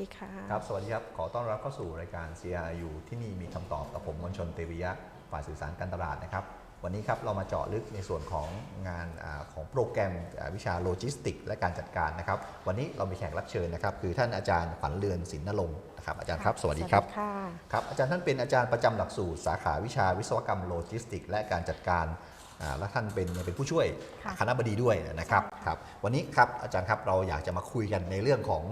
ดีค่ะ ครับ สวัสดีครับ ขอต้อนรับเข้าสู่รายการ CRU ที่นี่มีคำตอบกับผมมนชนเตวิยะ ฝ่ายสื่อสารการตลาดนะครับ วันนี้ครับเรามาเจาะลึกในส่วนของงานอาของโปรแกรมอ่าวิชาโลจิสติก และการจัดการนะครับ วันนี้เรามีแขกรับเชิญนะครับ คือท่านอาจารย์ขวัญเรือนศิลนรงค์นะครับ อาจารย์ครับ สวัสดีครับค่ะครับ อาจารย์ท่านเป็นอาจารย์ประจำหลักสูตร สาขาวิชาวิศวกรรมโลจิสติก และการจัดการอ่า และท่านเป็นเป็นผู้ช่วยค่ะคณะบดีด้วยนะครับใช่ค่ะครับวันนี้ครับอาจารย์ครับเราอยากจะมาคุยกันในเรื่องของ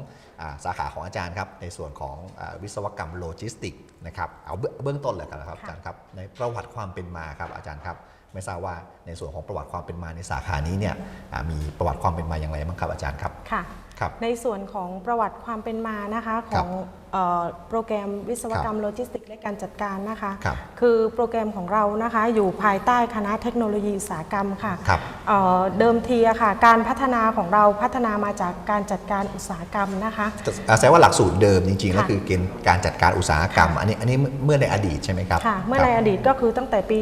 อาสาขาของอาจารย์ครับในส่วนของอาวิศวกรรมโลจิสติกนะครับเอาเบื้องเบื้องต้นเลยกันนะครับอาจารย์ครับในประวัติความเป็นมาครับอาจารย์ครับไม่ทราบว่าในส่วนของประวัติความเป็นมาในสาขานี้เนี่ยอ่ามีประวัติความเป็นมาอย่างไรบ้างครับอาจารย์ครับค่ะครับ ในส่วนของประวัติความเป็นมานะคะขครัอบงเอ่อโปรแกรมวิศวกรรมโลจิสติกและการจัดการนะคะครับคือโปรแกรมของเรานะคะอยู่ภายใต้คณะเทคโนโลยีอุตสาหกรรมค่ะครับเอ่อเดิมทีอะค่ะการพัฒนาของเราพัฒนามาจากการจัดการอุตสาหกรรมนะคะอ่าแสดงว่าหลักสูตรเดิมจริงๆแล้วค่ะคือเกณฑ์การจัดการอุตสาหกรรม อันนี้อันนี้เมื่อในอดีตใช่ไหมครับค่ะเมื่อครับในอดีตก็คือตั้งแต่ปี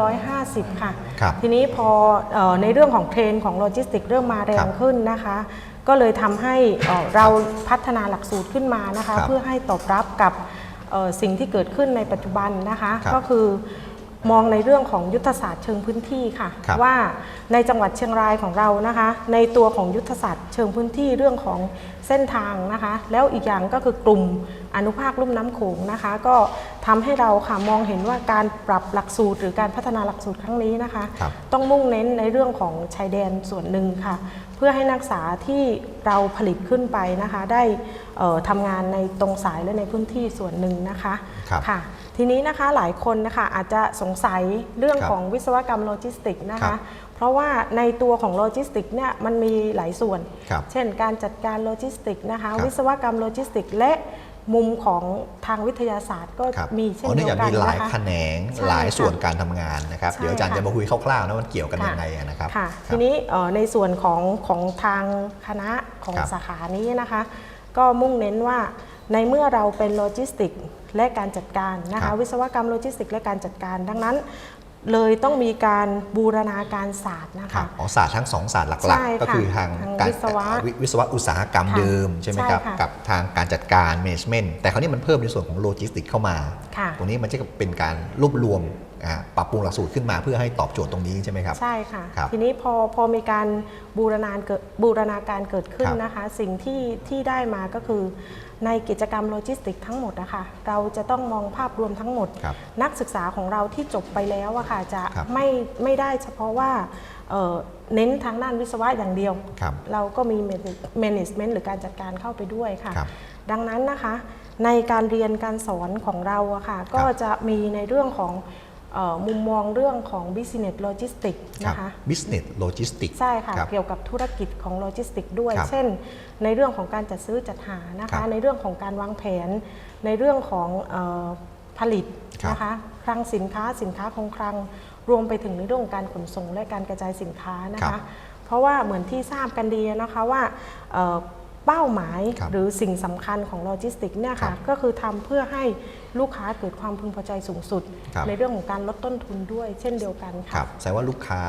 2550 ค่ะครับทีนี้พอเออในเรื่องของเทรนด์ของโลจิสติกเริ่มมาแรครังบขึ้นนะคะ ก็เลยทำให้เอ่อเราพัฒนาหลักสูตรขึ้นมานะคะครับเพื่อให้ตอบรับกับเอ่อสิ่งที่เกิดขึ้นในปัจจุบันนะคะครับก็คือมองในเรื่องของยุทธศาสตร์เชิงพื้นที่ค่ะครับว่าในจังหวัดเชียงรายของเรานะคะ ในตัวของยุทธศาสตร์เชิงพื้นที่เรื่องของเส้นทางนะคะ แล้วอีกอย่างก็คือกลุ่มอนุภาคลุ่มน้ำโขงนะคะ ก็ทำให้เราค่ะมองเห็นว่าการปรับหลักสูตรหรือการพัฒนาหลักสูตรครั้งนี้นะคะครับต้องมุ่งเน้นในเรื่องของชายแดนส่วนหนึ่งค่ะ เพื่อให้นักศึกษาที่เราผลิตขึ้นไปนะคะ ได้เอ่อทำงานในตรงสายและในพื้นที่ส่วนหนึ่งนะคะครับค่ะทีนี้นะคะหลายคนนะคะอาจจะสงสัยเรื่องครับของวิศวกรรมโลจิสติกนะครัคะบเพราะว่าในตัวของโลจิสติกเนี่ยมันมีหลายส่วนครับเช่นการจัดการโลจิสติกนะคะครับวิศวกรรมโลจิสติกและ มุมของทางวิทยาศาสตร์ก็ครับมีเช่นอ๋อเดีเนื่องยวจากกันมีหลายนะคะแขนงใช่หลายส่วนค่ะการทำงานนะครับใช่เดี๋ยวอาจารย์ค่ะจะมาคุยคร่าวๆนะมันเกี่ยวกันค่ะยังไงนะครับค่ะครับทีนี้เอ่อในส่วนของของทางคณะของครับสาขานี้นะคะ ก็มุ่งเน้นว่าในเมื่อเราเป็นโลจิสติกและการจัดการนะครัคะบวิศวกรรมโลจิสติกและการจัดการ ดังนั้น เลยต้องมีการบูรณาการศาสตร์นะครัคะ บอ๋อศาสตร์ทั้งสองศาสตร์หใช่ลักๆก็คือทางทางการวิศวะวิวิศวะอุตสาหกรรมค่ะเดิมใช่ไหมครับ ใช่ค่ะกับทางการจัดการ management แต่คราวนี้มันเพิ่มในส่วนของโลจิสติกเข้ามา ค่ะ ตรงนี้มันจะเป็นการรวบรวมอ่า ปรับปรุงหลักสูตรขึ้นมาเพื่อให้ตอบโจทย์ตรงนี้ใช่ไหมครับ ใช่ค่ะครับทีนี้พอพอมีการบูรณาเกิดบูรณาการเกิดขึ้นครับนะคะ สิ่งที่ที่ได้มาก็คือ ในกิจกรรมโลจิสติกทั้งหมดนะคะเราจะต้องมองภาพรวมทั้งหมดครับนักศึกษาของเราที่จบไปแล้วอะค่ะจะครับไม่ไม่ได้เฉพาะว่าเอ่อเน้นทางด้านวิศวะอย่างเดียวครับเราก็มี management หรือการจัดการเข้าไปด้วยค่ะครับดังนั้นนะคะ ในการเรียนการสอนของเราอะค่ะก็จะมีในเรื่องของเออ มุมมองเรื่องของ business logistics ครับนะคะ business logistics ใช่ค่ะรับเกี่ยวกับธุรกิจของโลจิสติกด้วยครับเช่น ในเรื่องของการจัดซื้อจัดหานะครัคะบในเรื่องของการวางแผน ในเรื่องของเออผลิตครับนะคะคลังสินค้าสินค้าคงคลัง รวมไปถึงในเรื่องของการขนส่งและการกระจายสินค้านะครัคะบเพราะว่าเหมือนที่ทราบกันดีนะคะว่า เอ่อเป้าหมายครับหรือสิ่งสำคัญของโลจิสติกเนี่ยครัค่ะบก็คือทำเพื่อให้ลูกค้าเกิดความพึงพอใจสูงสุดครับในเรื่องของการลดต้นทุนด้วยเช่นเดียวกันคค่ะรับแสดงว่าลูกค้า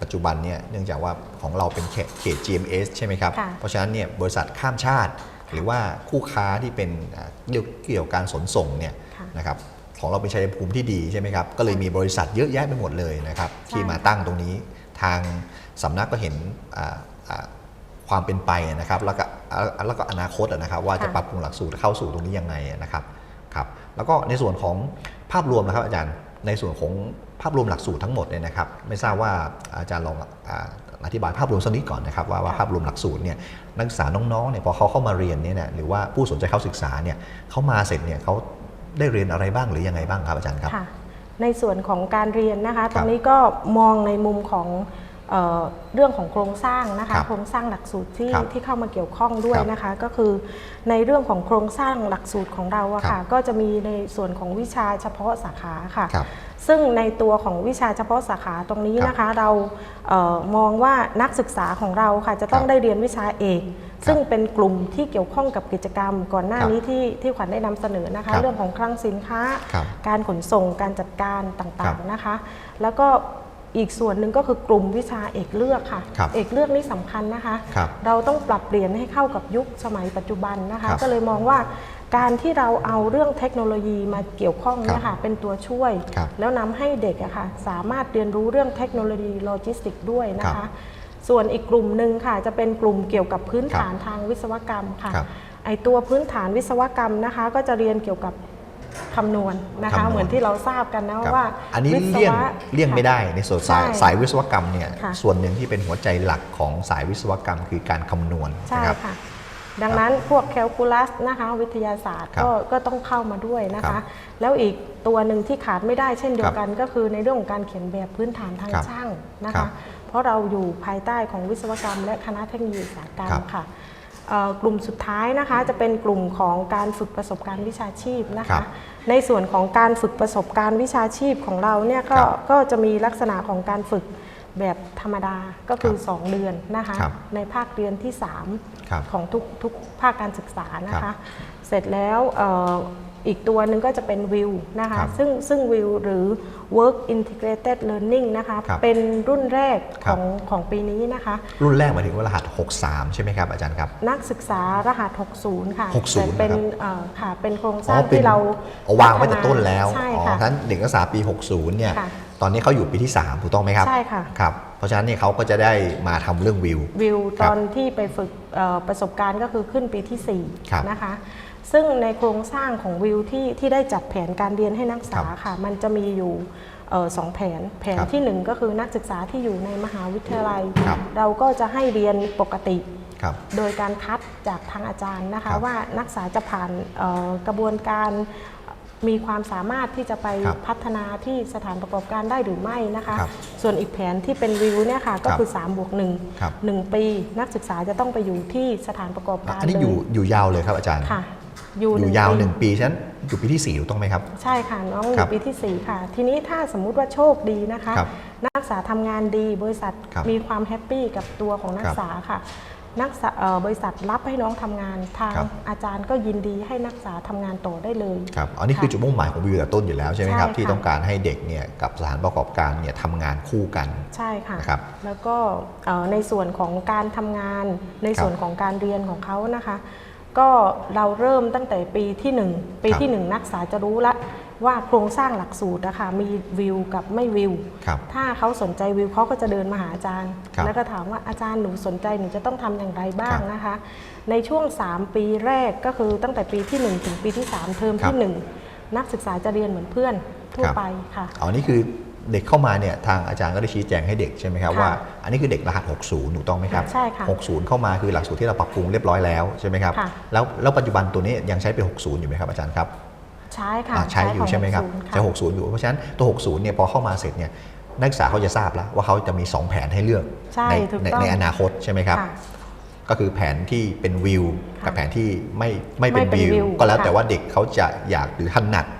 ปัจจุบันเนี่ยเนื่องจากว่าของเราเป็นเขตเขต GMS ใช่ไหมครับค่ะเพราะฉะนั้นเนี่ยบริษัทข้ามชาติ หรือว่าคู่ค้าที่เป็นอ่าเกี่ยวเกี่ยวกับการขนส่งเนี่ยค่ะนะครับของเราเป็นชัยภูมิที่ดีใช่ไหมครับก็เลยมีบริษัทเยอะแยะไปหมดเลยนะครับใช่ที่มาตั้งตรงนี้ทางสำนักก็เห็นอ่าอ่าความเป็นไปนะครับ แล้วก็อ่า แล้วก็อนาคตอะนะครับว่าจะค่ะปรับปรุงหลักสูตรเข้าสู่ตรงนี้ยังไงนะครับครับแล้วก็ในส่วนของภาพรวมนะครับอาจารย์ในส่วนของภาพรวมหลักสูตรทั้งหมดเนี่ยนะครับไม่ทราบว่าอาจารย์ลองอาอธิบายภาพรวมสักนิดก่อนนะครับว่าว่าภาพรวมหลักสูตรเนี่ยนักศึกษาน้องๆเนี่ยพอเขาเข้ามาเรียนเนี่ยนะหรือว่าผู้สนใจเข้าศึกษาเนี่ยเขามาเสร็จเนี่ยเขาได้เรียนอะไรบ้างหรือยังไงบ้างครับอาจารย์ครับค่ะในส่วนของการเรียนนะคะคตรับรงนี้ก็มองในมุมของ เอ่อเรื่องของโครงสร้างนะคะครับโครงสร้างหลักสูตรที่ครับที่เข้ามาเกี่ยวข้องด้วยครับนะคะ ก็คือในเรื่องของโครงสร้างหลักสูตรของเราอะครัค่ะบก็จะมีในส่วนของวิชาเฉพาะสาขาค่ะครับซึ่งในตัวของวิชาเฉพาะสาขาตรงนี้ครับนะคะ เราเออมองว่านักศึกษาของเราค่ะจะต้องครับได้เรียนวิชาเอกครับซึ่งเป็นกลุ่มที่เกี่ยวข้องกับกิจกรรม ก่อนหน้าครับนี้ที่ที่ขวัญได้นำเสนอนะคะครับเรื่องของคลังสินค้าครับการขนส่งการจัดการครัต่างบๆนะคะ แล้วก็ อีกส่วนหนึ่งก็คือกลุ่มวิชาเอกเลือกค่ะ ครับเอกเลือกนี่สำคัญนะคะ ครับเราต้องปรับเปลี่ยนให้เข้ากับยุคสมัยปัจจุบันนะครัคะบก็เลยมองว่าการที่เราเอาเรื่องเทคโนโลยีมาเกี่ยวข้องเนะคะเป็นตัวช่วย ครับแล้วนำให้เด็กอะค่ะสามารถเรียนรู้เรื่องเทคโนโลยีโลจิสติกส์ด้วยนะครัคะ บส่วนอีกกลุ่มหนึ่งค่ะ จะเป็นกลุ่มเกี่ยวกับพื้นครับฐานทางวิศวกรรมค่ะ ครับ ไอตัวพื้นฐานวิศวกรรมนะคะ ก็จะเรียนเกี่ยวกับ คำนวณนะคะคำนวณเหมือนที่เราทราบกันนะครับว่า อันนี้วิศวะเลี่ยงเลี่ยงไม่ได้ค่ะในส่วนสายใช่สายวิศวกรรมเนี่ยค่ะส่วนหนึ่งที่เป็นหัวใจหลักของสายวิศวกรรมคือการคำนวณใช่นะครับค่ะดังนั้นพวกแคลคูลัสนะคะวิทยาศาสตร์ครับก็ก็ต้องเข้ามาด้วยนะครัคะบแล้วอีกตัวหนึ่งที่ขาดไม่ได้เช่นเดียครัวบกันก็คือในเรื่องของการเขียนแบบพื้นฐานทางครับช่างนะครัคะบเพราะเราอยู่ภายใต้ของวิศวกรรมและคณะเทคโนโลยีอุตสาหกรรมครับค่ะเอ่อ กลุ่มสุดท้ายนะคะจะเป็นกลุ่มของการฝึกประสบการณ์วิชาชีพนะครัคะ บในส่วนของการฝึกประสบการณ์วิชาชีพของเราเนี่ยก็ครับก็จะมีลักษณะของการฝึกแบบธรรมดาก็คือ ครับ2 เดือนนะคะ ครับในภาคเรียนที่ ครับ3 ของทุกทุกภาคการศึกษานะครัคะ บ เสร็จแล้วเอ่อ อีกตัวหนึ่งก็จะเป็นวิวนะคะครับซึ่งซึ่งวิวหรือ work integrated learning นะคะครับเป็นรุ่นแรกคขรับองของปีนี้นะคะ รุ่นแรกหมายถึงว่ารหัส 63 ใช่ไหมครับอาจารย์ครับ นักศึกษารหัส 60 ค่ะ60แต่เป็นนะครับ เอ่อค่ะเป็นโครงสอ๋ร้าองเป็นที่เราเอาวางไว้แต่ต้นแล้วใช่อ๋อค่ะฉะนั้นเด็กนักศึกษาปี 60 เนี่ย ค่ะตอนนี้เขาอยู่ปีที่ 3 ถูกต้องไหมครับใช่ค่ะ ครับ เพราะฉะนั้นเนี่ยเขาก็จะได้มาทำเรื่องวิว วิวครัตบอนที่ไปฝึกเอ่อประสบการณ์ก็คือขึ้นปีที่ครับ4นะคะ ซึ่งในโครงสร้างของวิวที่ที่ได้จัดแผนการเรียนให้นักศึกษาครับค่ะ มันจะมีอยู่เอ่อสองแผน แผนครับที่ 1 ก็คือนักศึกษาที่อยู่ในมหาวิทยาลัยครับเราก็จะให้เรียนปกติครับโดยการคัดจากทางอาจารย์นะครัคะบว่านักศึกษาจะผ่านเอ่อกระบวนการมีความสามารถที่จะไปครับพัฒนาที่สถานประกอบการได้หรือไม่นะคะครับส่วนอีกแผนที่เป็นวิวเนี่ยค่ะก็ครับคือ3บวก1ครับหนึ่งปี นักศึกษาจะต้องไปอยู่ที่สถานประกอบการอันนี้อยู่เลอยู่ยาวเลยครับอาจารย์ค่ะ อยู่อยู่หนึ่งยาวปีหนึ่งปีฉะนั้นอยู่ปีที่ 4 ถูกต้องไหมครับ ใช่ค่ะน้องอครัยู่บปีที่ 4 ค่ะ ทีนี้ถ้าสมมุติว่าโชคดีนะคะ ครับนักศึกษาทำงานดีบริษัทครับมีความแฮปปี้กับตัวของนักครัศึบกษาค่ะ นักศึกษาเอ่อบริษัทรับให้น้องทำงานทางครับ อาจารย์ก็ยินดีให้นักศึกษาทำงานต่อได้เลย ครับอันนี้คือค่ะจุดมุ่งหมายของวิวแต่ต้นอยู่แล้วใช่ไหมครับ ใช่ค่ะ ที่ต้องการให้เด็กเนี่ยกับสถานประกอบการเนี่ยทำงานคู่กัน ใช่ค่ะ นะครับแล้วก็เอ่อในส่วนของการทำงานในส่วนของการเรียนของเขานะคะ ก็เราเริ่มตั้งแต่ปีที่ 1 ปีครับที่ 1 นักศึกษาจะรู้ละว่าโครงสร้างหลักสูตรนะคะมีวิวกับไม่วิว ครับถ้าเขาสนใจวิวเขาก็จะเดินมาหาอาจารย์ ครับแล้วก็ถามว่าอาจารย์หนูสนใจหนูจะต้องทำอย่างไรบ้างครับนะคะ ในช่วง 3 ปีแรกก็คือตั้งแต่ปีที่ 1 ถึงปีที่ 3 เทอมครัที่บ1นักศึกษาจะเรียนเหมือนเพื่อนทั่วครับไปค่ะ อ๋อนี่คือ เด็กเข้ามาเนี่ยทางอาจารย์ก็ได้ชี้แจงให้เด็กใช่ไหมครับค่ะว่าอันนี้คือเด็กรหัส 60ถูกต้องไหมครับใช่ค่ะ60 เข้ามาคือหลักสูตรที่เราปรับปรุงเรียบร้อยแล้วใช่ไหมครับค่ะแล้วแล้วปัจจุบันตัวนี้ยังใช้เป็น 60 อยู่ไหมครับอาจารย์ครับใช่ค่ะอ่าใช้อยู่ของใช่ไหมครับ60ค่ะใช้60 อยู่เพราะฉะนั้นตัว 60เนี่ยพอเข้ามาเสร็จเนี่ยนักศึกษาเขาจะทราบแล้วว่าเขาจะมี 2 แผนให้เลือกใช่ในถูกในต้องในอนาคตใช่ไหมครับค่ะก็คือแผนที่เป็นวิวค่ะกับแผนที่ไม่ไม่เป็นไม่เป็นวิววิวก็แล้วค่ะแต่ว่าเด็กเขาจะอยากหรือถนัดค่ะ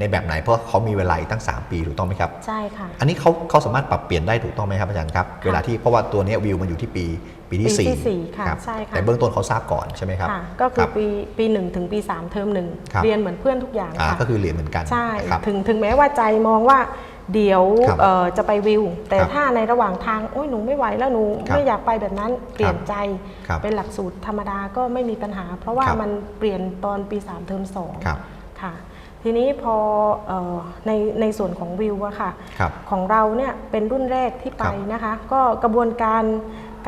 ในแบบไหนเพราะเขามีเวลาอีกตั้ง 3 ปีถูกต้องไหมครับใช่ค่ะอันนี้เขาเขาสามารถปรับเปลี่ยนได้ถูกต้องไหมครับอาจารย์ครับเวลาที่เพราะว่าตัวเนี้ยวิวมันอยู่ที่ปีปีที่ปีที่สี่สี่ค่ะรับใช่ค่ะแต่เบื้องต้นเขาทราบก่อนใช่ไหมครับค่ะก็คือรับปีปีหนึ่งถึงปีสามเทอมหนึ่งครับเรียนเหมือนเพื่อนทุกอย่างอ่าค่ะก็คือเรียนเหมือนกันใช่ครับถึงถึงแม้ว่าใจมองว่าเดี๋ยวครับเอ่อจะไปวิว แต่ครับถ้าในระหว่างทางโอ้ยหนูไม่ไหวแล้วหนูครับไม่อยากไปแบบนั้นเปลี่ยนใจครับเป็นหลักสูตรธรรมดาก็ไม่มีปัญหา เพราะว่าครับมันเปลี่ยนตอนปี 3 เทอมสองครับค่ะ ทีนี้พอเออในในส่วนของวิวอะค่ะครับของเราเนี่ยเป็นรุ่นแรกที่ไปครับนะคะ ก็กระบวนการ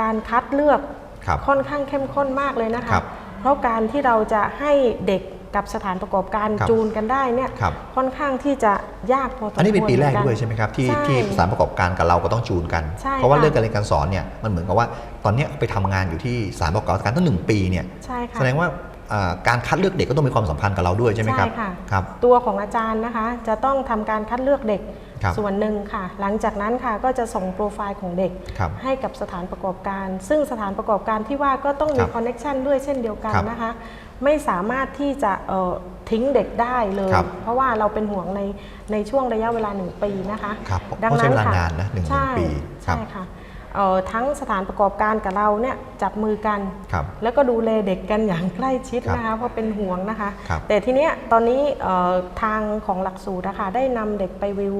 การคัดเลือกครับค่อนข้างเข้มข้นมากเลยนะคะครับเพราะการที่เราจะให้เด็กกับสถานประกอบการครับจูนกันได้เนี่ยครับค่อนข้างที่จะยากพอสมควรอันนี้เป็นปีแรกหมือด้วยใช่ไหมครับที่ใช่ที่สถานประกอบการกับเราก็ต้องจูนกันใช่เพราะว่าค่ะเรื่องการเรียนการสอนเนี่ยมันเหมือนกับว่าตอนเนี้ยไปทำงานอยู่ที่สถานประกอบการตั้งหนึ่งปีเนี่ยใช่ค่ะแสดงว่าอ่า การคัดเลือกเด็กก็ต้องมีความสัมพันธ์กับเราด้วยใช่ไหมครับใช่ค่ะครับตัวของอาจารย์นะคะ จะต้องทำการคัดเลือกเด็กครับส่วนหนึ่งค่ะ หลังจากนั้นค่ะก็จะส่งโปรไฟล์ของเด็กครับให้กับสถานประกอบการ ซึ่งสถานประกอบการที่ว่าก็ต้องมีครับคอนเน็ชันด้วยเช่นเดียวกันครับนะคะ ไม่สามารถที่จะเอ่อทิ้งเด็กได้เลยครับเพราะว่าเราเป็นห่วงในในช่วงระยะเวลาหนึ่งปีนะคะครับเพราะใช้เวลานานนะหนึ่งใช่ปีครับใช่ค่ะเอ่อ ทั้งสถานประกอบการกับเราเนี่ยจับมือกันครับแล้วก็ดูแลเด็กกันอย่างใกล้ชิดครับนะคะเพราะเป็นห่วงนะคะครับแต่ทีเนี้ยตอนนี้เอ่อทางของหลักสูตรนะคะได้นำเด็กไปวิว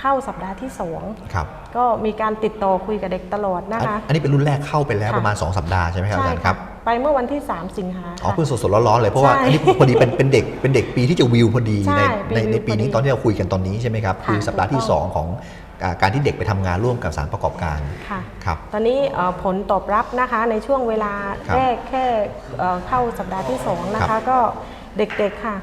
เข้าสัปดาห์ที่สองครับก็มีการติดต่อคุยกับเด็กตลอดนะอันคะ อันนี้เป็นรุ่นแรกเข้าไปแล้วค่ะประมาณ 2 สัปดาห์ใช่ไหมครับอาจารย์ครับไปเมื่อวันที่ 3 สิงหาอ๋อค่ะเพิ่งสดๆร้อนๆเลยเพราะว่าใช่อันนี้พอดีเป็นเป็นเด็กเป็นเด็กปีที่จะวิวพอดีใช่ในในเป็นวิวในปีนี้พอดีตอนที่เราคุยกันตอนนี้ใช่ไหมครับค่ะคือสัปดาห์ที่ถูกต้อง2ของอ่า การที่เด็กไปทำงานร่วมกับสารประกอบการค่ะครับตอนนี้เอ่อผลตอบรับนะคะในช่วงเวลาครับแรกแค่เอ่อเข้าสัปดาห์ที่2นะครัคะบก็เด็กๆค่ะ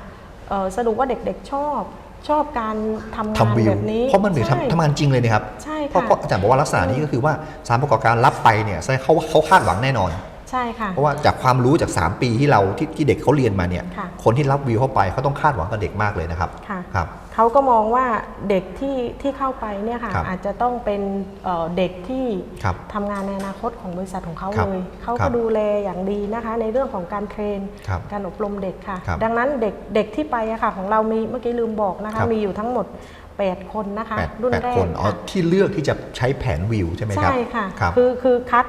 เอ่อสรุปว่าเด็กๆชอบชอบการทำงานทำวิวแบบนี้เพราะมันเหมือนใช่ทำทำงานจริงเลยนะครับใช่เพราะค่ะเพราะอาจารย์บอกว่าลักษณะนี้ก็คือว่าสารประกอบการรับไปเนี่ยแสดงเขาเขาคาดหวังแน่นอน ใช่ค่ะ เพราะว่าจากความรู้จาก 3 ปีที่เราที่ที่เด็กเขาเรียนมาเนี่ยค่ะ คนที่รับวิวเข้าไปเขาต้องคาดหวังกับเด็กมากเลยนะครับค่ะครับ เขาก็มองว่าเด็กที่ที่เข้าไปเนี่ยค่ะ ครับอาจจะต้องเป็นเอ่อเด็กที่ครับทำงานในอนาคตของบริษัทของเขาครับเลยเขาครัก็บดูแลอย่างดีนะคะ ในเรื่องของการเทรน ครับการอบรมเด็กค่ะ ครับดังนั้นเด็กเด็กที่ไปอะค่ะ ของเรามีเมื่อกี้ลืมบอกนะครัคะ บ มีอยู่ทั้งหมด 8 คนนะคะ แปดรุ่นแปดแรคกนอ๋อค่ะที่เลือกที่จะใช้แผนวิวใช่ไหมครับใช่ค่ะ ครับ คือคือคัด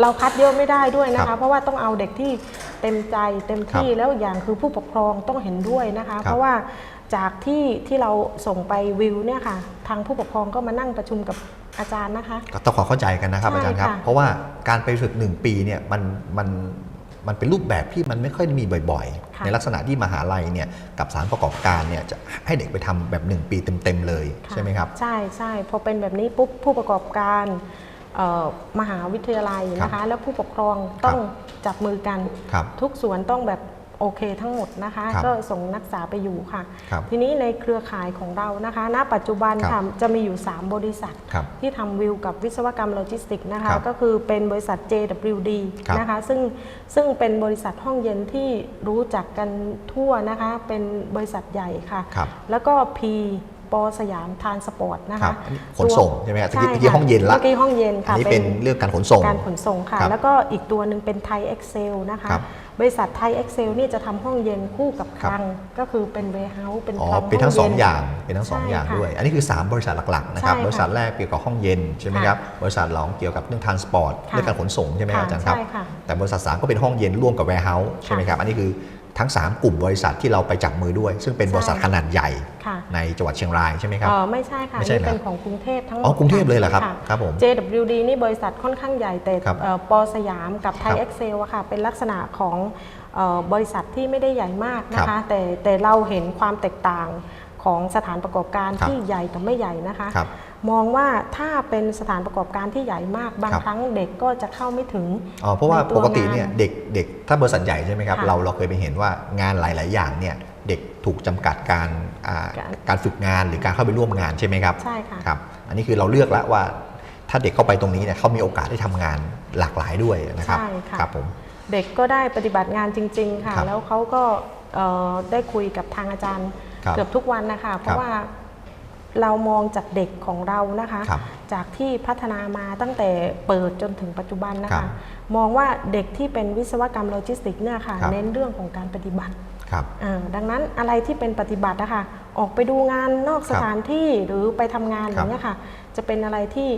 เราคัดเยอะไม่ได้ด้วยนะครัคะ บเพราะว่าต้องเอาเด็กที่เต็มใจเต็มที่ครับแล้วอีกอย่างคือผู้ปกครองต้องเห็นด้วยนะคะ ครับเพราะว่าจากที่ที่เราส่งไปวิวเนี่ยค่ะ ทางผู้ปกครองก็มานั่งประชุมกับอาจารย์นะคะ ก็ต้องขอเข้าใจกันนะครับใช่อาจารย์ครับ ค่ะเพราะว่าการไปฝึกหนึ่งปีเนี่ยมันมันมันเป็นรูปแบบที่มันไม่ค่อยมีบ่อยๆ ค่ะในลักษณะที่มหาลัยเนี่ยกับสารประกอบการเนี่ยจะให้เด็กไปทำแบบหนึ่งปีเต็มๆเลยค่ะ ใช่ไหมครับ ใช่ใช่พอเป็นแบบนี้ปุ๊บผู้ประกอบการเอ่อ มหาวิทยาลัยนะคะ แล้วผู้ปกครองต้องจับมือกันครับทุกส่วนต้องแบบโอเคทั้งหมดนะคะครับก็ส่งนักศึกษาไปอยู่ค่ะครับทีนี้ในเครือข่ายของเรานะคะ ณ ปัจจุบันครัค่ะบจะมีอยู่ 3 บริษัทครับที่ทำวิวกับวิศวกรรมโลจิสติกส์นะคะครับก็คือเป็นบริษัท JWD ครับนะคะ ซึ่งซึ่งเป็นบริษัทห้องเย็นที่รู้จักกันทั่วนะคะ เป็นบริษัทใหญ่ค่ะครับแล้วก็ P ปอสยามทานสปอร์ตนะครัคะบอันนี้ขนส่งใช่ไหมครับใช่เมื่อกี้ค่ะห้องเย็นละเมื่อกี้ห้องเย็นอันค่ะนี้เป็นเรื่องการขนส่งการขนส่งค่ะครับแล้วก็อีกตัวหนึ่งเป็นไทยเอ็กเซลนะคะครับบริษัทไทยเอ็กเซลนี่จะทำห้องเย็นคู่กับคครับลังก็คือเป็นเวเฮาส์เป็นอ๋อคลังเป็นทั้งสองห้อย่างเป็นทั้งสองใช่อย่างค่ะด้วย อันนี้คือ 3 บริษัทหลักๆนะครับใช่ค่ะบริษัทแรกเกี่ยวกับห้องเย็นใช่ไหมค่ะครับบริษัทรองเกี่ยวกับเรื่องทรานสปอร์ตค่ะเรื่องการขนส่งใช่ไหมครับค่ะอาจารย์ครับใช่ค่ะแต่บริษัท3ก็เป็นห้องเย็นร่วมกับแวร์เฮาส์ใช่ไหมครับอันนี้คือ ทั้ง 3 กลุ่มบริษัทที่เราไปจับมือด้วย ซึ่งเป็นบริษัทใช่ขนาดใหญ่ค่ะในจังหวัดเชียงรายใช่ไหมครับเออไม่ใช่ค่ะไม่ใช่นี่เป็นเหรอของกรุงเทพทั้งหมดอ๋อกรุงเทพเลยเหรอครับะครับผม JWD นี่บริษัทค่อนข้างใหญ่แต่ครับเอ่อปอสยามกับไทยครับเอ็กเซลอะค่ะเป็นลักษณะของเออบริษัทที่ไม่ได้ใหญ่มากนะครัคะบแต่แต่เราเห็นความแตกต่างของสถานประกอบการครับที่ใหญ่กับไม่ใหญ่นะคะครับ มองว่าถ้าเป็นสถานประกอบการที่ใหญ่มากบางครับ ครั้งเด็กก็จะเข้าไม่ถึง อ๋อเพราะว่าในตัวปกติเนี่ยงานเด็กเด็กถ้าบริษัทใหญ่ใช่ไหมครับค่ะเราเราเคยไปเห็นว่างานหลาย ๆ อย่างเนี่ยเด็กถูกจำกัดการอ่าการ การฝึกงานหรือการเข้าไปร่วมงานใช่ไหมครับใช่ค่ะ ครับอันนี้คือเราเลือกแล้วว่าถ้าเด็กเข้าไปตรงนี้เนี่ยเขามีโอกาสได้ทำงานหลากหลายด้วยนะครับใช่ค่ะ ครับผม เด็กก็ได้ปฏิบัติงานจริง ๆ ค่ะ ครับแล้วเขาก็เอ่อได้คุยกับทางอาจารย์ครับเกือบทุกวันนะคะ เพครัราะบว่า เรามองจากเด็กของเรานะคะ ครับจากที่พัฒนามาตั้งแต่เปิดจนถึงปัจจุบันนะครัคะ บมองว่าเด็กที่เป็นวิศวกรรมโลจิสติกส์เนี่ยค่ะ ครับ เน้นเรื่องของการปฏิบัติ ครับ อ่าดังนั้นอะไรที่เป็นปฏิบัตินะคะออกไปดูงานนอกสถานที่หรือไปทำงานอย่างเงี้ยค่ะ จะเป็นอะไรที่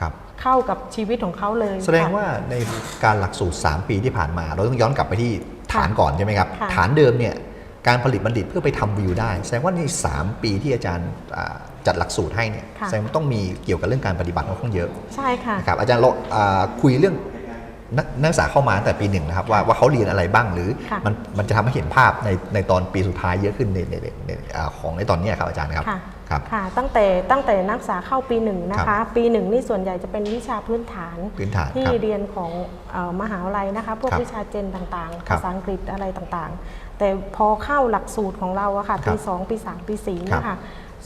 ครับ เข้ากับชีวิตของเขาเลยแสดงค่ะ ว่าในการหลักสูตร 3 ปีที่ผ่านมา เราต้องย้อนกลับไปที่ฐานค่ะก่อนใช่ไหมครับ ค่ะ ฐานเดิมเนี่ยการผลิตบัณฑิตเพื่อไปทำวิวได้ แสดงว่าใน 3 ปีที่อาจารย์อ่า จัดหลักสูตรให้เนี่ยค่ะแสดงว่าต้องมีเกี่ยวกับเรื่องการปฏิบัติค่อนข้างเยอะใช่ค่ะนะครับอาจารย์เราอ่าคุยเรื่องนักนักศึกษาเข้ามาตั้งแต่ปีหนึ่งนะครับว่าว่าเขาเรียนอะไรบ้างหรือค่ะมันมันจะทำให้เห็นภาพในในตอนปีสุดท้ายเยอะขึ้นในในในในอ่าของในตอนเนี้ยครับอาจารย์ครับค่ะครับค่ะตั้งแต่ตั้งแต่นักศึกษาเข้าปีหนึ่งนะครัคะบปีหนึ่งนี่ส่วนใหญ่จะเป็นวิชาพื้นฐานพื้นฐานที่ครับเรียนของเอ่อมหาวิทยาลัยนะคะพวกครับวิชาเจนต่างๆครับภาษาอังกฤษอะไรต่างๆ แต่พอเข้าหลักสูตรของเราอะค่ะครัปีบสองปีสามปีสี่ครัเนี่บยค่ะ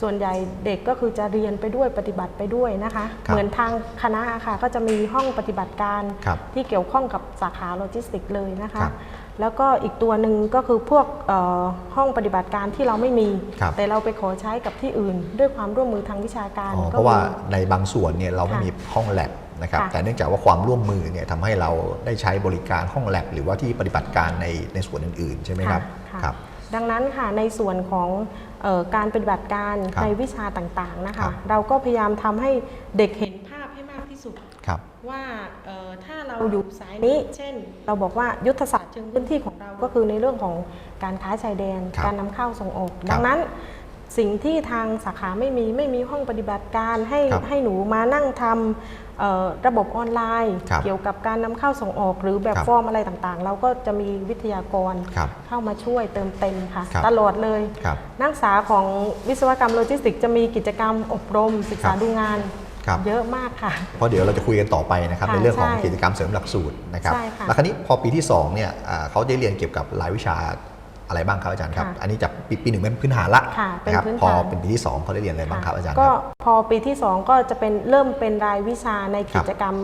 ส่วนใหญ่เด็กก็คือจะเรียนไปด้วยปฏิบัติไปด้วยนะคะครับเหมือนทางคณะอะค่ะก็จะมีห้องปฏิบัติการครับที่เกี่ยวข้องกับสาขาโลจิสติกส์เลยนะคะครับแล้วก็อีกตัวหนึ่งก็คือพวกเอ่อห้องปฏิบัติการที่เราไม่มีครับแต่เราไปขอใช้กับที่อื่น ด้วยความร่วมมือทางวิชาการอ๋อก็เพราะว่ามีในบางส่วนเนี่ยเราไม่ค่ะมีห้องแลบนะครับค่ะแต่เนื่องจากว่าความร่วมมือเนี่ยทำให้เราได้ใช้บริการห้องแลบหรือว่าที่ปฏิบัติการในในส่วนอื่นๆ ใช่ไหมครับค่ะครับ ดังนั้นค่ะในส่วนของเออ การปฏิบัติการครับในวิชาต่างๆนะครัคะบเราก็พยายามทำให้เด็กเห็นภาพให้มากที่สุดครับว่าเอ่อถ้าเราอยู่สายนี้ เช่น เราบอกว่ายุทธศาสตร์เชิงพื้นที่ของเราก็คือในเรื่องของการค้าชายแดนครับการนำเข้าส่งออกครับดังนั้น สิ่งที่ทางสาขาไม่มีไม่มีห้องปฏิบัติการให้ครับให้หนูมานั่งทำเอ่อระบบออนไลน์ ครับเกี่ยวกับการนำเข้าส่งออกหรือแบบครับฟอร์มอะไรต่างๆ เราก็จะมีวิทยากรครับเข้ามาช่วยเติมเต็มค่ะครับ ตลอดเลย ครับ นักศึกษาของวิศวกรรมโลจิสติกส์จะมีกิจกรรมอบรมศึกษาครับดูงานครับ เยอะมากค่ะ เพราะเดี๋ยวเราจะคุยกันต่อไปนะครับค่ะในเรื่องของใช่กิจกรรมเสริมหลักสูตรนะครับใช่ค่ะแล้วคราวนี้พอปีที่2เนี่ยอ่าเขาได้เรียนเกี่ยวกับรายวิชา อะไรบ้างครับอาจารย์ครับ ค่ะอันนี้จากปีปีหนึ่งเป็นพื้นฐานละค่ะเป็นนะครับพื้นพอฐาน เป็นปีที่2เขาได้เรียนอะไรบ้างครับอาจารย์คก็รับ พอปีที่ 2 ก็จะเป็นเริ่มเป็นรายวิชาในครักิบจกรรม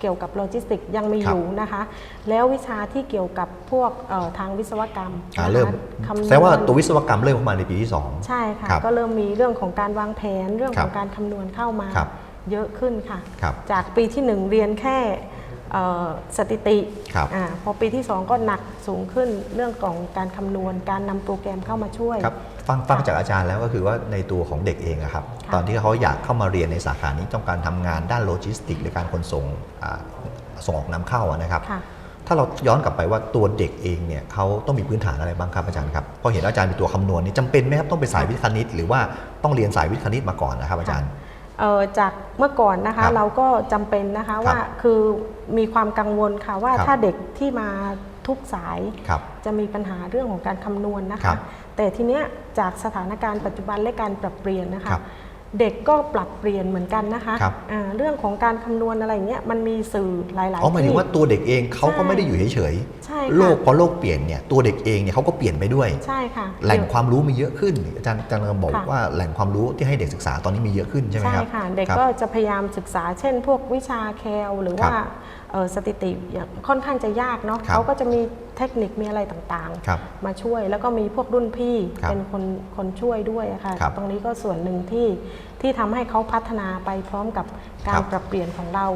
เกี่ยวกับโลจิสติกส์ยังมีครับอยู่นะคะ แล้ววิชาที่เกี่ยวกับพวกเอ่อทางวิศวกรรมอ่านะคะเริ่มคำนณแสดงว่าตัววิศวกรรมเริ่มเข้ามาในปีที่2ใช่ค่ะ ครับก็เริ่มมีเรื่องของการวางแผนเรื่องครัขบองการคำนวณเข้ามา ครับเยอะขึ้นค่ะ ครับจากปีที่1เรียนแค่เอ่อ สถิติครับอาพอปีที่ 2 ก็หนักสูงขึ้นเรื่องของการคำนวณการนำโปรแกรมเข้ามาช่วยครับฟังฟังจากอาจารย์แล้วก็คือว่าในตัวของเด็กเองอะครับค่ะตอนที่เขาอยากเข้ามาเรียนในสาขานี้ต้องการทำงานด้านโลจิสติกส์หรือการขนส่งอ่าส่งออกนำเข้าอะนะครับค่ะถ้าเราย้อนกลับไปว่าตัวเด็กเองเนี่ยเขาต้องมีพื้นฐานอะไรบ้างครับอาจารย์ครับเพราะเห็นอาจารย์เป็นตัวคำนวณนี่จำเป็นไหมครับต้องเป็นสายวิทย์คณิต หรือว่าต้องเรียนสายวิทย์คณิตมาก่อนนะครับอาจารย์เอ่อจากเมื่อก่อนนะครัคะบเราก็จำเป็นนะคะครับว่าคือ มีความกังวลค่ะว่าครับถ้าเด็กที่มาทุกสายครับจะมีปัญหาเรื่องของการคำนวณนะครัคะบแต่ทีเนี้ยจากสถานการณ์ปัจจุบันและการปรับเปลี่ยนนะครัคะบเด็กก็ปรับเปลี่ยนเหมือนกันนะคะครับอ่าเรื่องของการคำนวณอะไรอย่างเงี้ยมันมีสื่อหลายอ๋อๆหมายถึที่งว่าตัวเด็กเองเขาก็ใช่ไม่ได้อยู่เฉยใช่ๆโลกค่ะพอโลกเปลี่ยนเนี่ยตัวเด็กเองเนี่ยเขาก็เปลี่ยนไปด้วยใช่ค่ะแหล่งความรู้มีเยอะขึ้นอาจารย์อาจารย์กำลังบอกค่ะว่าแหล่งความรู้ที่ให้เด็กศึกษาตอนนี้มีเยอะขึ้นใช่ไหมใช่ครับค่ะเด็กครับก็จะพยายามศึกษา เช่น พวกวิชาแคลหรือว่าครับเอ่อ สถิติอย่างค่อนข้างจะยากเนาะครับเขาก็จะมีเทคนิคมีอะไรต่างครับๆมาช่วยแล้วก็มีพวกรุ่นพี่ครับเป็นคนคนช่วยด้วยอะค่ะครับตรงนี้ก็ส่วนหนึ่งที่ที่ทำให้เขาพัฒนาไปพร้อมกับกาครัรบปรับเปลี่ยนของเรา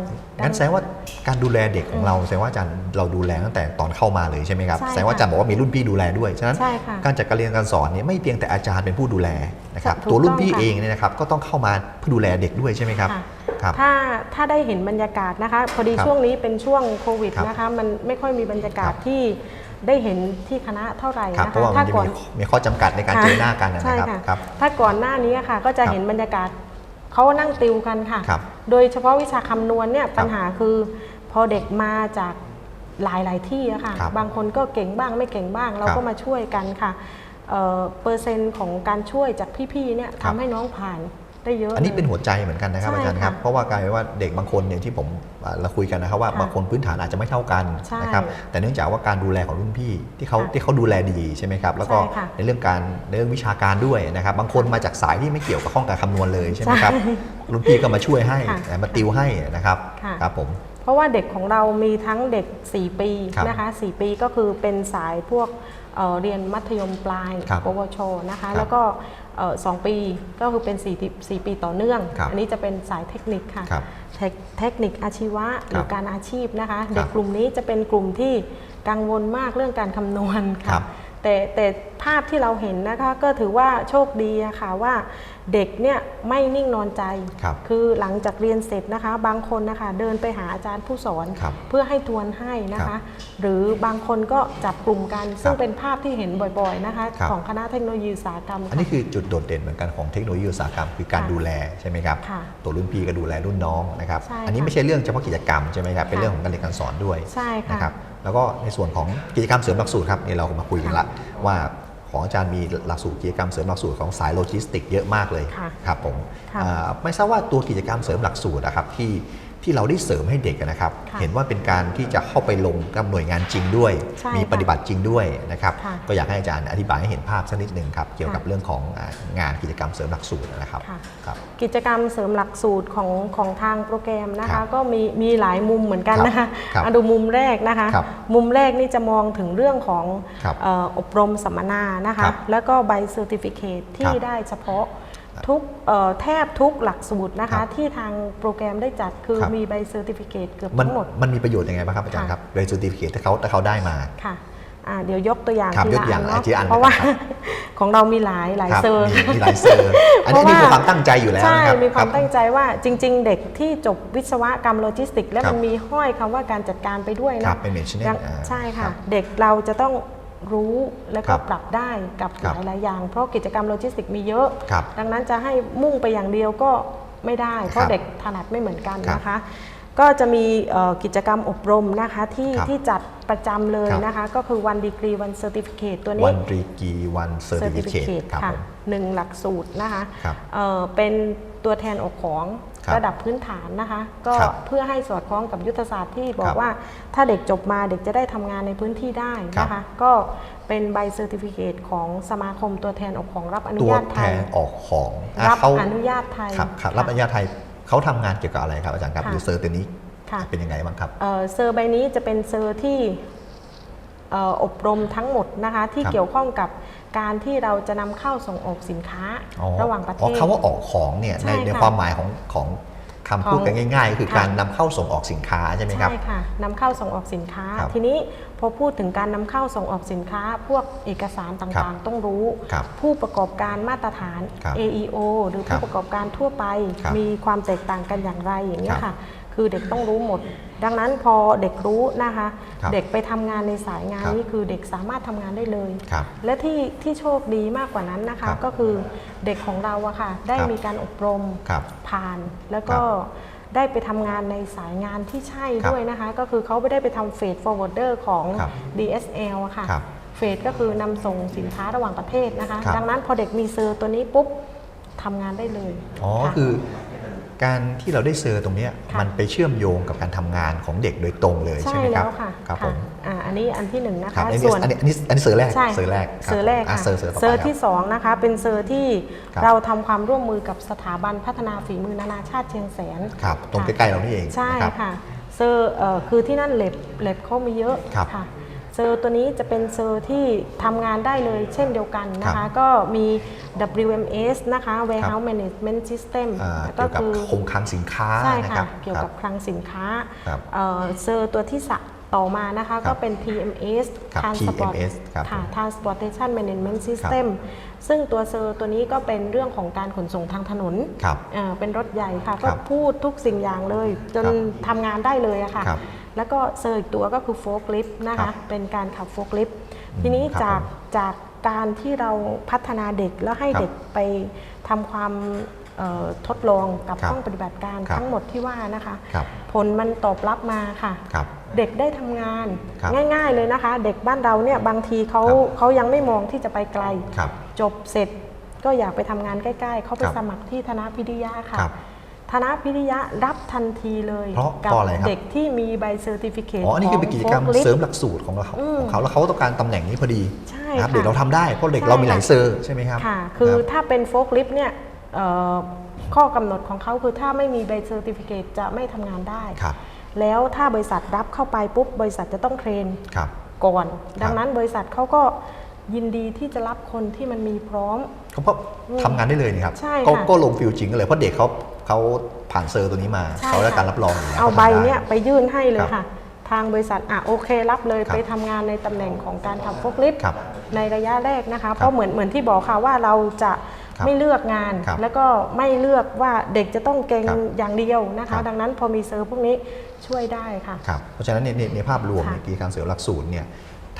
งั้นแสดงว่าการดูแลเด็กของเราแสดงว่าอาจารย์เราดูแลตั้งแต่ตอนเข้ามาเลยใช่ไหมครับใช่แสดงว่าอาจารย์บอกว่ามีรุ่นพี่ดูแลด้วยฉะนั้นใช่ค่ะการจัดการเรียนการสอนเนี่ยไม่เพียงแต่อาจารย์เป็นผู้ดูแลนะครับถูกตัวรุ่นต้องพี่ค่ะเองเนี่ยนะครับก็ต้องเข้ามาเพื่อดูแลเด็กด้วยใช่ไหมครับ ค่ะครับถ้าถ้าได้เห็นบรรยากาศนะคะ พอดีครับช่วงนี้เป็นช่วงโควิดครับนะคะ มันไม่ค่อยมีบรรยากาศครับที่ได้เห็นที่คณะเท่าไหร่ครับนะเพราะคะว่ามันถ้าจะก่อนมีมีข้อจำกัดในการเจอหน้ากันนะใช่ครับค่ะครับ ถ้าก่อนหน้านี้อะค่ะ ก็จะครับเห็นบรรยากาศเขานั่งติวกันค่ะครับโดยเฉพาะวิชาคำนวณเนี่ยครับปัญหาคือพอเด็กมาจากหลายหลายๆที่อะค่ะครับบางคนก็เก่งบ้างไม่เก่งบ้าง เราครัก็บมาช่วยกันค่ะเอ่อเปอร์เซ็นต์ของการช่วยจากพี่ๆเนี่ยครับทำให้น้องผ่าน ได้เยอะอันนี้เป็นลยหัวใจเหมือนกันนะครับใช่อาจารย์ครับค่ะเพราะว่ากลายเป็นว่าเด็กบางคนเนี่ยที่ผมอ่าเราคุยกันนะครับว่าค่ะบางคนพื้นฐานอาจจะไม่เท่ากันใช่นะครับแต่เนื่องจากว่าการดูแลของรุ่นพี่ที่เขาค่ะที่เขาดูแลดีใช่ไหมครับแล้วก็ใช่ค่ะในเรื่องการในเรื่องวิชาการด้วยนะครับบางคนมาจากสายที่ไม่เกี่ยวกับข้องการคำนวณเลยใช่ไหมครับใช่รุ่นพี่ก็มาช่วยให้ค่ะมาติวให้นะครับค่ะครับผมเพราะว่าเด็กของเรามีทั้งเด็ก 4 ปีครับนะคะ4ปีก็คือเป็นสายพวกเอ่อเรียนมัธยมปลายครับปวชนะคะครับแล้วก็เอ่อ สองปีก็คือเป็น4 4ปีต่อเนื่องครับอันี้จะเป็นสายเทคนิคค่ะครับเทคเทคนิคอาชีวะหรือการอาชีพนะคะครับเด็กกลุ่มนี้จะเป็นกลุ่มที่กังวลมากเรื่องการคำนวณครัค่ะบ แต่แต่ภาพที่เราเห็นนะคะก็ถือว่าโชคดีอะค่ะว่าเด็กเนี่ยไม่นิ่งนอนใจครับคือหลังจากเรียนเสร็จนะคะ บางคนนะคะเดินไปหาอาจารย์ผู้สอนครับเพื่อให้ทวนให้นะครัคะบหรือบางคนก็จับกลุ่มกัน ซึ่คงรับเป็นภาพที่เห็นบ่อยๆนะคะครับของคณะเทคโนโลยีอุตสาหกรรม อันนี้คือจุดโดดเด่นเหมือนกันของเทคโนโลยีอุตสาหกรรมคือการค่ะดูแลใช่ไหมครับค่ะตัวรุ่นพี่ก็ดูแลรุ่นน้องนะครับใช่อันนี้ค่ะไม่ใช่เรื่องเฉพาะกิจกรรมใช่ไหมครับ เป็นค่ะเรื่องของการเรียนการสอนด้วยใช่ค่ะนะครับ แล้วก็ในส่วนของกิจกรรมเสริมหลักสูตรครับนี่เรามาคุยกันละว่าของอาจารย์มีหลักสูตรกิจกรรมเสริมหลักสูตรของสายโลจิสติกเยอะมากเลยค่ะครับผมค่ะอ่าไม่ทราบว่าตัวกิจกรรมเสริมหลักสูตรนะครับที่ ที่เราได้เสริมให้เด็กนะครับค่ะเห็นว่าเป็นการที่จะเข้าไปลงกับหน่วยงานจริงด้วยใช่มีค่ะปฏิบัติจริงด้วยนะครับค่ะก็อยากให้อาจารย์อธิบายให้เห็นภาพสักนิดหนึ่งครับเกี่ยวกับค่ะเรื่องของอ่างานกิจกรรมเสริมหลักสูตรนะครับค่ะครับกิจกรรมเสริมหลักสูตรของของทางโปรแกรมนะครัคะบก็มีมีหลายมุมเหมือนกันนะคะครับเอาดูมุมแรกนะคะครับมุมแรกนี่จะมองถึงเรื่องของครับเอออบรมสัมมนานะครัคะบแล้วก็ใบเซอร์ติฟิเคตที่ครับได้เฉพาะ ทุกเอ่อแทบทุกหลักสูตรนะครัคะบที่ทางโปรแกรมได้จัดคือครับมีใบเซอร์ติฟิเคตเกือบมันทั้งหมด มันมีประโยชน์ยังไงบ้างครับอาจารย์ค่ะครับใบซูติฟิเคตถ้าเขาถ้าเขาได้มาค่ะอ่าเดี๋ยวยกตัวอย่างครับทียละกตัวอย่างอันเนาะทีละอันเพราะว่านะครับของเรามีหลายหลายครับเซอร์มีมีหลายเซอร์อันนี้เพราะว่านี่คือความตั้งใจอยู่แล้วใช่นะครับมีความรับตั้งใจว่าจริง ๆ เด็กที่จบวิศวกรรมโลจิสติกส์และครับมันมีห้อยคำว่าการจัดการไปด้วยครันะบเป็น management ยังอ่าใช่ครัค่ะบเด็กเราจะต้องค รับรู้และครัก็บปรับได้กับครัหบลายๆอย่าง เพราะกิจกรรมโลจิสติกมีเยอะครับดังนั้นจะให้มุ่งไปอย่างเดียวก็ไม่ได้ เพครัราะบเด็กถนัดไม่เหมือนกันครับนะคะ ก็จะมีเอ่อกิจกรรมอบรมนะคะที่ครับที่จัดประจำเลยครับนะคะ ก็คือวันดีกรีวันเซอร์ติฟิเคตัววันี้นรีกีวันเซอร์ติฟิเคต Certificate ครับค่ะผมหนึ่งหลักสูตรนะคะครับเอ่อเป็นตัวแทนออกของค รับระดับพื้นฐานนะคะ ก็ครับเพื่อให้สอดคล้องกับยุทธศาสตร์ที่บอครักบว่าถ้าเด็กจบมาเด็กจะได้ทำงานในพื้นที่ได้นะครัคะบก็เป็นใบเซอร์ติฟิเคตของสมาคมตัวแทนออกของรับอนุตัวญาตแทไทยนออกของอะรับเขาอนุญาตไทยครับครับรับอนุญาตไทยเขาทำงานเกี่ยวกับอะไรครับอาจารย์ครับค่ะหรือเซอร์ตัวนี้ค่ะเป็นยังไงบ้างครับเอ่อเซอร์ใบนี้จะเป็นเซอร์ที่เอ่ออบรมทั้งหมดนะคะที่ครับเกี่ยวข้องกับ การที่เราจะนำเข้าส่งออกสินค้าอ๋อระหว่างประเทอ๋อศคำว่าออกของเนี่ยใช่ในในค่ะความหมายของของคำพูดของกันง่ายๆก็คือค่ะการนำเข้าส่งออกสินค้าใช่ไหมครับใช่ค่ะนำเข้าส่งออกสินค้าครับทีนี้พอพูดถึงการนำเข้าส่งออกสินค้า พวกเอกสารครัต่างบๆต้องรู้ครับผู้ประกอบการมาตรฐานครับ AEO หรือครัผู้บประกอบการทั่วไปครับมีความแตกต่างกันอย่างไรอย่างนี้ยครัค่ะบคือเด็กต้องรู้หมด ดังนั้นพอเด็กรู้นะคะ ครับเด็กไปทำงานในสายงานครับนี้คือเด็กสามารถทำงานได้เลย ครับและที่ที่โชคดีมากกว่านั้นนะครัคะบก็คือเด็กของเราอะค่ะได้ครับมีการอบรมครับผ่าน แล้วก็ครับได้ไปทำงานในสายงานที่ใช่ครับด้วยนะคะ ก็คือเขาไม่ได้ไปทำเฟด forwarder ของ ครับ DSL อะค่ะ ครับเฟดก็คือนำส่งสินค้าระหว่างประเทศนะคะ ครับ ดังนั้นพอเด็กมีเซอร์ตัวนี้ปุ๊บทำงานได้เลยอ๋อ ค่ะ คือ การที่เราได้เซอร์ตรงเนี้ยค่ะมันไปเชื่อมโยงกับการทำงานของเด็กโดยตรงเลยใช่ใช่ไหมคแล้รับวค่ะครับผค่ะมอ่าอันนี้อันที่หนึ่งนะครัคะบอันนี้ส่วนอันนี้อันนี้อันนี้เซอร์แรกใช่เซอร์แรกคบเซอร์แรกอะค่ะเซอร์เซอร์ต่อไปเซอร์ครับที่สองนะคะเป็นเซอร์ที่ครับเราทำความร่วมมือกับสถาบันพัฒนาฝีมือนานาชาติเชียงแสนครับตรงค่ะใกล้ๆเรานี่เองใช่นะครับค่ะเซอร์เอ่อคือที่นั่นเล็บเล็บเขามีเยอะครับค่ะ เซอร์ตัวนี้จะเป็นเซอร์ที่ทำงานได้เลยเช่นเดียวกันนะครัคะบ ก็มี WMS นะคะ Warehouse Management System อ่าก็เกี่ยวกับคือโครงคลังสินค้าใช่นะคค่ะรับเกี่ยวกับคลังสินค้าครับ เอ่อเซอร์ตัวที่สะต่อมานะคะครัก็บเป็น TMS ครับ Transport TMS ครับค่ะ Transportation Management System ซึ่งตัวเซอร์ตัวนี้ก็เป็นเรื่องของการขนส่งทางถนนครับ เอ่อเป็นรถใหญ่ค่ะคก็รับพูดทุกสิ่งอย่างเลย จนครับทำงานได้เลยอะค่ะ ครับ แล้วก็เซอร์อีกตัวก็คือโฟกลิฟต์นะครัคะบเป็นการขับโฟกลิฟต์ทีนี้ครับจากผมจากการที่เราพัฒนาเด็กแล้วให้ครับเด็กไปทำความเอ่อทดลองกับครับห้องปฏิบัติการครับทั้งหมดที่ว่านะคะ ครับ ผลมันตอบรับมาค่ะ ครับ เด็กได้ทำงานครับง่าย ๆเลยนะคะ เด็กบ้านเราเนี่ยบางทีเขาครับ เขายังไม่มองที่จะไปไกล ครับ จบเสร็จก็อยากไปทำงานใกล้ ๆ เขาไปครับสมัครที่ธนพิริยะค่ะ ครับ ธนพิริยะรับทันทีเลยเพราะกัเพราะอะไรครับ เด็กที่มีใบเซอร์ติฟิเคต อ๋ออันนี้คือเป็นกิจกรรมเสริมหลักสูตรของเราอืมของเขาแล้วเขาต้องการตำแหน่งนี้พอดีใช่นะครับค่ะเด็กเราทำได้เพราะเด็กใช่เรามีหลายค่ะ เซอร์ใช่ไหมครับค่ะ คือรับ ถ้าเป็นโฟกลิฟต์เนี่ยเอ่อข้อกำหนดของเขาคือถ้าไม่มีใบเซอร์ติฟิเคตจะไม่ทำงานได้ ครับแล้วถ้าบริษัทรับเข้าไปปุ๊บบริษัทจะต้องเทรนครับ ก่อน ดังนั้นบริษัทเขาก็ยินดีที่จะรับคนที่มันมีพร้อม เขาก็ทำงานได้เลยนี่ครับ ใช่ก็ค่ะก็ลงฟิลจริงกันเลยเพราะเด็กเขา เขาผ่านเซอร์ตัวนี้มาใช่เขาได้ค่ะการรับรองอยู่แล้วเอาขทำใบได้เนี่ยไปยื่นให้เลยครับค่ะ ทางบริษัทอะโอเครับเลยครับไปทำงานในตำแหน่งของการทำโฟกลิฟต์ครับในระยะแรกนะคะ เพราะเหมือนเหมือนที่บอกค่ะว่าเราจะครับไม่เลือกงานครับแล้วก็ไม่เลือกว่าเด็กจะต้องเก่งครับอย่างเดียวนะครัคะบดังนั้นพอมีเซอร์พวกนี้ช่วยได้ค่ะครับเพราะฉะนั้นในในในภาพรวมค่ะในกิจการเสริมหลักสูตรเนี่ย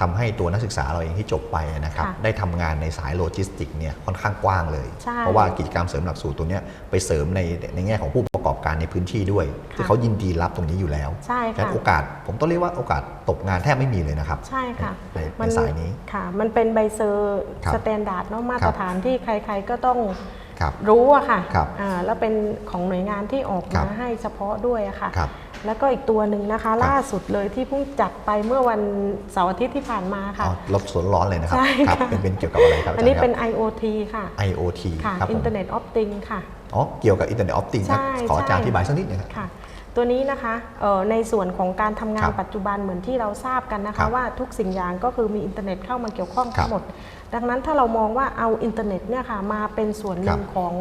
ทำให้ตัวนักศึกษาเราเองที่จบไปนะครับค่ะได้ทำงานในสายโลจิสติกเนี่ยค่อนข้างกว้างเลยใช่เพราะว่ากิจกรรมเสริมหลักสูตรตัวเนี้ยไปเสริมในในแง่ของผู้ประกอบการในพื้นที่ด้วยค่ะที่เขายินดีรับตรงนี้อยู่แล้วใช่ฉะนั้นค่ะโอกาสผมต้องเรียกว่าโอกาสตกงานแทบไม่มีเลยนะครับ ใช่ค่ะในในสายนี้ค่ะ มันเป็นใบเซอร์ครับสแตนดาร์ดเนาะมาตรฐานที่ใคร ๆก็ต้องครับรู้อะค่ะครับอ่าแล้วเป็นของหน่วยงานที่ออกครัมาบให้เฉพาะด้วยอะค่ะครับ แล้วก็อีกตัวหนึ่งนะคะครับล่าสุดเลยที่เพิ่งจัดไปเมื่อวันเสาร์อาทิตย์ที่ผ่านมาค่ะอ๋อลบสวนร้อนเลยนะครับใช่ครับค่ะเป็นเป็นเกี่ยวกับอะไรครับอันนี้าจารย์เป็นครับ IoT ค่ะ IoT ค่ะครับผม Internet of Things ค่ะอ๋อเกี่ยวกับอินเทอร์เน็ตออฟติงครับใช่ขออาจารย์อใช่ธิบายสักนิดนึงครับค่ะตัวนี้นะคะเอ่อในส่วนของการทำงาคนรับปัจจุบันเหมือนที่เราทราบกันนะครัคะบว่าทุกสิ่งอย่างก็คือมีอินเทอร์เน็ตเข้ามาเกี่ยวข้องครัทั้บงหมด ดังนั้นถ้าเรามองว่าเอาอินเทอร์เน็ตเนี่ยค่ะมาเป็นส่วนหนึ่งครับของ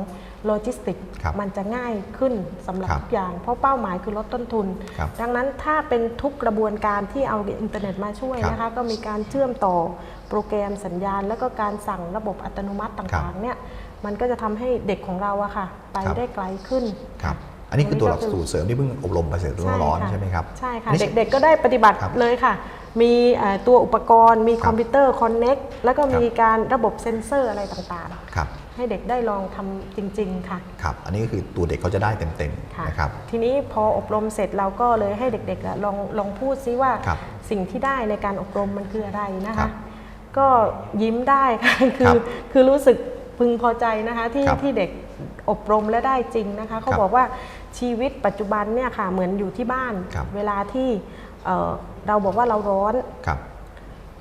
โลจิสติกครับมันจะง่ายขึ้นสำหรับครับทุกอย่าง เพราะเป้าหมายคือลดต้นทุนครับดังนั้นถ้าเป็นทุกกระบวนการที่เอาอินเทอร์เน็ตมาช่วยครับนะคะก็มีการเชื่อมต่อโปรแกรมสัญญาณ แล้วก็การสั่งระบบอัตโนมัติต่างๆเนี่ยมันก็จะทำให้เด็กของเราอะค่ะ ไปครับได้ไกลขึ้นครับอันนี้คือตัวหลักตรงนี้ก็คือสูตรเสริมที่เพิ่งอบรมไปเสร็จร้อนๆใช่ไหมครับ ใช่ค่ะอันนี้เด็กๆก็ได้ปฏิบัติครับเลยค่ะ มีเอ่อตัวอุปกรณ์ มีครับคอมพิวเตอร์คอนเน็กแล้วก็ครับมีการระบบเซ็นเซอร์อะไรต่างครับๆ ให้เด็กได้ลองทำจริง ๆ ค่ะ ครับ อันนี้ก็คือตัวเด็กเขาจะได้เต็มค่ะๆนะครับ ทีนี้พออบรมเสร็จเราก็เลยให้เด็กๆอะลองลองพูดซิว่าครับสิ่งที่ได้ในการอบรมมันคืออะไรนะครัคะบก็ยิ้มได้ค่ะคืครัอบคือรู้สึกพึงพอใจนะคะที่ครับที่เด็กอบรมและได้จริงนะคะเขาครับบอกว่าชีวิตปัจจุบันเนี่ยค่ะเหมือนอยู่ที่บ้านครับเวลาที่เอ่อเราบอกว่าเราร้อนครับ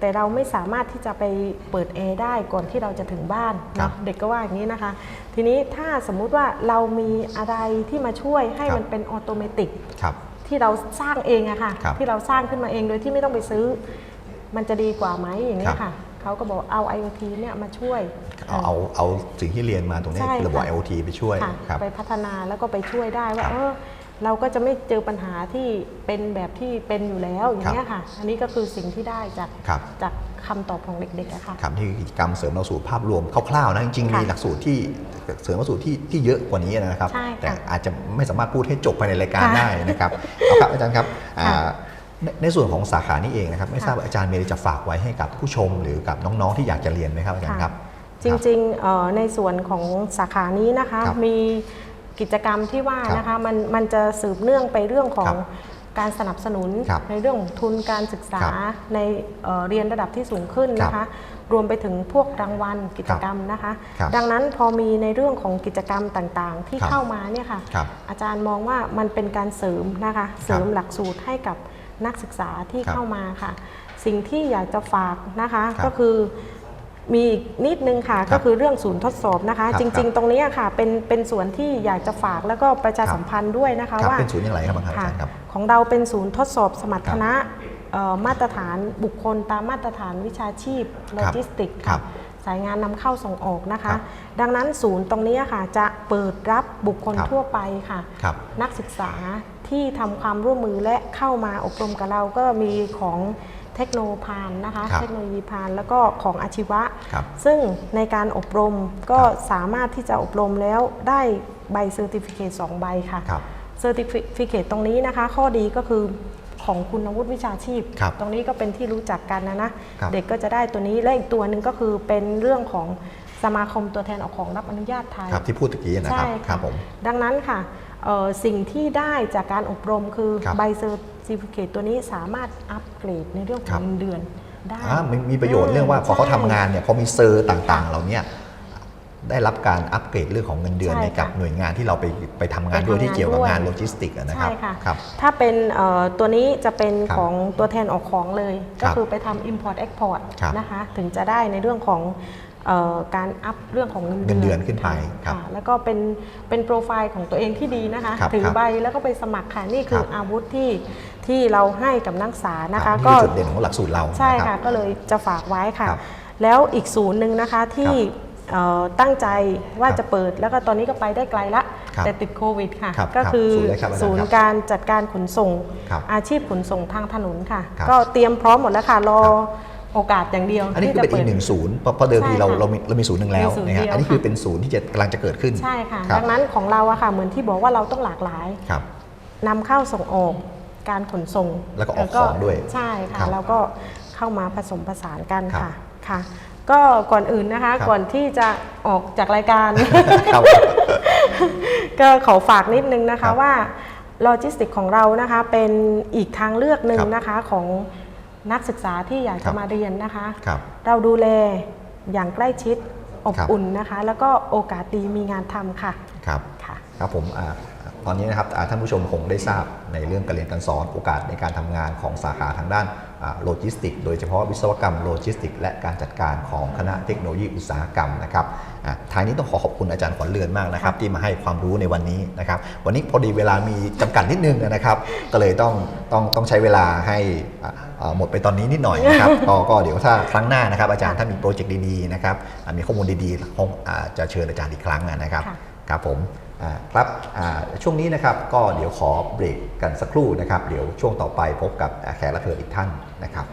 แต่เราไม่สามารถที่จะไปเปิดแอร์ได้ก่อนที่เราจะถึงบ้านครับเนาะเด็กก็ว่าอย่างนี้นะคะ ทีนี้ถ้าสมมุติว่าเรามีอะไรที่มาช่วยให้ครับมันเป็นออโตเมติก ครับ ที่เราสร้างเองอะค่ะ ครับที่เราสร้างขึ้นมาเองโดยที่ไม่ต้องไปซื้อ มันจะดีกว่าไหมอย่างนี้ครัยบค่ะเขาก็บอกเอา IoT เนี่ยมาช่วย เอาเอาเอาสิ่งที่เรียนมาตรงนี้ใช่คือระบบค่ะ IoT ไปช่วยค่ะครับ ไปพัฒนาแล้วก็ไปช่วยได้ว่า ครับเออ เราก็จะไม่เจอปัญหาที่เป็นแบบที่เป็นอยู่แล้วอย่างนี้ยค่ะ อันนี้ก็คือสิ่งที่ได้จากครับ จากคำตอบของเด็กๆอะค่ะ ครับที่คือกิจกรรมเสริมหลักสูตรภาพรวมคร่าวๆนะจริงๆค่ะมีหลักสูตรที่เสริมหลักสูตรที่ที่เยอะกว่านี้นะครับ ใช่ค่ะแต่อาจจะไม่สามารถพูดให้จบภายในรายการค่ะได้นะครับเอาครับอาจารย์ครับอ่าค่ะในในส่วนของสาขานี้เองนะครับไม่ค่ะทราบว่าอาจารย์มีอะไรจะฝากไว้ให้กับผู้ชมหรือกับน้องๆที่อยากจะเรียนไหมครับอาจารย์ครับ จริงๆเอ่อในส่วนของสาขานี้นะคะ ครับมี กิจกรรมที่ว่าครับนะคะมันมันจะสืบเนื่องไปเรื่องขอครังบการสนับสนุนครับในเรื่องของทุนการศึกษาครับในเอ่อเรียนระดับที่สูงขึ้นนะครัคะบรวมไปถึงพวกรางวัลกิจกรรมนะคะครับดังนั้นพอมีในเรื่องของกิจกรรมต่างๆ ที่ครับเข้ามาเนี่ยค่ะครับอาจารย์มองว่ามันเป็นการเสริมนะคะ เสริมหลักสูตรให้กับนักศึกษาที่ครับเข้ามาค่ะ สิ่งที่อยากจะฝากนะคะครับก็คือ มีอีกนิดนึงค่ะครับก็คือเรื่องศูนย์ทดสอบนะคะครับจริง ๆ ตรงนี้ค่ะเป็นเป็นส่วนที่อยากจะฝากแล้วก็ประชาครับสัมพันธ์ด้วยนะคะครับว่าเป็นศูนย์อย่างไรครับอาจารค่ะย์ครับของเราเป็นศูนย์ทดสอบสมรรถนะเอ่อมาตรฐานบุคคลตามมาตรฐานวิชาชีพโลจิสติกส์ครัค่ะบสายงานนำเข้าส่งออกนะครัคะบดังนั้นศูนย์ตรงนี้ค่ะจะเปิดรับบุคคลครับทั่วไปค่ะครับนักศึกษาที่ทำความร่วมมือและเข้ามาอบรมกับเราก็มีของ เทคโนโลยีพานนะคะครับเทคโนโลยีพานแล้วก็ของอาชีวะครับซึ่งในการอบรมก็ครับสามารถที่จะอบรมแล้วได้ใบเซอร์ติฟิเคต2ใบค่ะครับเซอร์ติฟิเคตตรงนี้นะคะ ข้อดีก็คือของคุณวุฒิวิชาชีพครับตรงนี้ก็เป็นที่รู้จักกันนะนะครับเด็กก็จะได้ตัวนี้ และอีกตัวหนึ่งก็คือเป็นเรื่องของสมาคมตัวแทนออกของรับอนุญาตไทยครับที่พูดตะกี้นะครับใช่คค่ะรับผมดังนั้นค่ะเอ่อ สิ่งที่ได้จากการอบรมคือครับใบเซอร์ติฟิเคตตัวนี้สามารถอัปเกรดในเรื่องขครัองบเงินเดือนได้อ่ามันมีประโยชน์เรื่องว่าพอเขาใช่ทำงานเนี่ยพอมีเซอร์ต่างๆเราเนี่ยได้รับการอัปเกรดเรื่องของเงินเดือนใช่ในกับค่ะหน่วยงานที่เราไปไปทำงานไปด้วยทำที่เกี่ยวกับงานด้วยงานโลจิสติกส์อะนะครับใช่ค่ะครับถ้าเป็นเอ่อตัวนี้จะเป็นครับของตัวแทนออกของเลยครัก็บคือไปทำ import export ครับนะคะถึงจะได้ในเรื่องของเออ การอัพเรื่องของเงินเงินเดือนขึ้นไปค่ะครับค่ะแล้วก็เป็นเป็นโปรไฟล์ของตัวเองที่ดีนะคะครับถือครับใบแล้วก็ไปสมัครค่ะนี่คืคอรับอาวุธที่ที่เราให้กับนักศึกษานะครัคะบนี่ก็คือจุดเด่นของหลักสูตรเราใช่นรับค่ะก็เลยจะฝากไว้ค่ะครับแล้วอีกศูนย์หนึ่งนะคะที่เอ่อตั้งใจว่าครับจะเปิดแล้วก็ตอนนี้ก็ไปได้ไกลละครับแต่ติดโควิดค่ะครับก็คือครับศูนย์อะไรครับอาจารย์ศูนครัย์บการจัดการขนส่งครับอาชีพขนส่งทางถนนค่ะครับก็เตรียมพร้อมหมดแล้วค่ะรอ โอกาสอย่างเดียวอันนี้ที่คือจะเป็นอีกหนึ่งศูนย์เพราะเพราะเดิมทีเราใช่ค่ะเรามีเรามีศูนย์หนึ่งแล้วมีศูนย์นะครัเดียวอันนี้คือค่ะเป็นศูนย์ที่จะกำลังจะเกิดขึ้นใช่ค่ะรับดังนั้นของเราอะค่ะเหมือนที่บอกว่าเราต้องหลากหลายครับนำเข้าส่งออกการขนส่ง แล้วก็ออกของด้วยใช่ครัค่ะบแล้วก็เข้ามาผสมผสานกันครับค่ะค่ะ ก็ก่อนอื่นนะคะครับก่อนที่จะออกจากรายการครับก็ขอฝากนิดนึงนะครัคะบว่าโลจิสติกของเรานะคะเป็นอีกทางเลือกหนึ่งครับนะคะของ นักศึกษาที่อยากครัจะบ มาเรียนนะคะ ครับ เราดูแลอย่างใกล้ชิดอบครับ อุ่นนะคะ แล้วก็โอกาสดีมีงานทำค่ะครับ ค่ะ ครับผมอ่าตอนนี้นะครับอ่าท่านผู้ชมคงได้ทราบในเรื่องการเรียนการสอนโอกาสในการทำงานของสาขาทางด้าน โลจิสติก โดยเฉพาะวิศวกรรมโลจิสติก และการจัดการของคณะเทคโนโลยีอุตสาหกรรมนะครับอ่าท้ายนี้ต้องขอขอบคุณอาจารย์ขวัญเรือนมากนะครับ ที่มาให้ความรู้ในวันนี้นะครับ วันนี้พอดีเวลามีจำกัดนิดนึงนะครับ ก็เลยต้องต้องต้องใช้เวลาให้อ่าอ่าหมดไปตอนนี้นิดหน่อยนะครับก็ก็เดี๋ยวถ้าครั้งหน้านะครับ อาจารย์ถ้ามีโปรเจกต์ดีๆนะครับอ่ามีข้อมูลดีๆคงอ่าจะเชิญอาจารย์อีกครั้งนะครับค่ะครับผมอ่า ครับช่วงนี้นะครับก็เดี๋ยวขอเบรกกันสักครู่นะครับ เดี๋ยวช่วงต่อไปพบกับแขกรับเชิญอีกท่านนะครับ